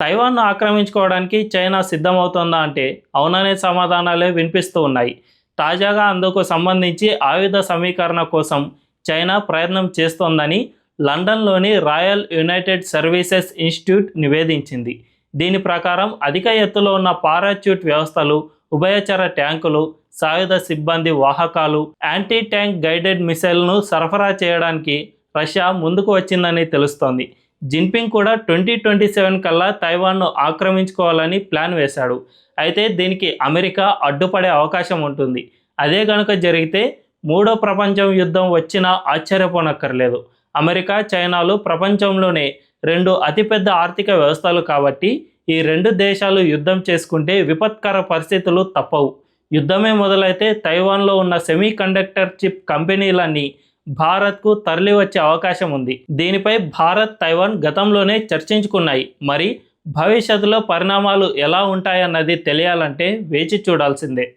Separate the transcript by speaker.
Speaker 1: తైవాన్ను ఆక్రమించుకోవడానికి China సిద్ధమవుతోందా అంటే అవుననే సమాధానాలే వినిపిస్తూ ఉన్నాయి. తాజాగా అందుకు సంబంధించి ఆయుధ సమీకరణ కోసం చైనా ప్రయత్నం చేస్తోందని లండన్లోని రాయల్ యునైటెడ్ సర్వీసెస్ ఇన్స్టిట్యూట్ నివేదించింది. దీని ప్రకారం అధిక ఎత్తులో ఉన్న పారాచ్యూట్ వ్యవస్థలు ఉభయచర ట్యాంకులు సాయుధ సిబ్బంది వాహకాలు యాంటీ ట్యాంక్ గైడెడ్ మిసైల్ను సరఫరా చేయడానికి రష్యా ముందుకు వచ్చిందని తెలుస్తోంది. జిన్పింగ్ కూడా ట్వంటీ ట్వంటీ సెవెన్ కల్లా తైవాన్ను ఆక్రమించుకోవాలని ప్లాన్ వేశాడు. అయితే దీనికి అమెరికా అడ్డుపడే అవకాశం ఉంటుంది. అదే కనుక జరిగితే మూడో ప్రపంచం యుద్ధం వచ్చినా ఆశ్చర్యపోనక్కర్లేదు. అమెరికా చైనాలు ప్రపంచంలోనే రెండు అతిపెద్ద ఆర్థిక వ్యవస్థలు కాబట్టి ఈ రెండు దేశాలు యుద్ధం చేసుకుంటే విపత్కర పరిస్థితులు తప్పవు. యుద్ధమే మొదలైతే తైవాన్లో ఉన్న సెమీ కండక్టర్ చిప్ కంపెనీలన్నీ భారత్కు తరలి వచ్చే అవకాశం ఉంది. దీనిపై భారత్ తైవాన్ గతంలోనే చర్చించుకున్నాయి. మరి భవిష్యత్తులో పరిణామాలు ఎలా ఉంటాయన్నది తెలియాలంటే వేచి చూడాల్సిందే.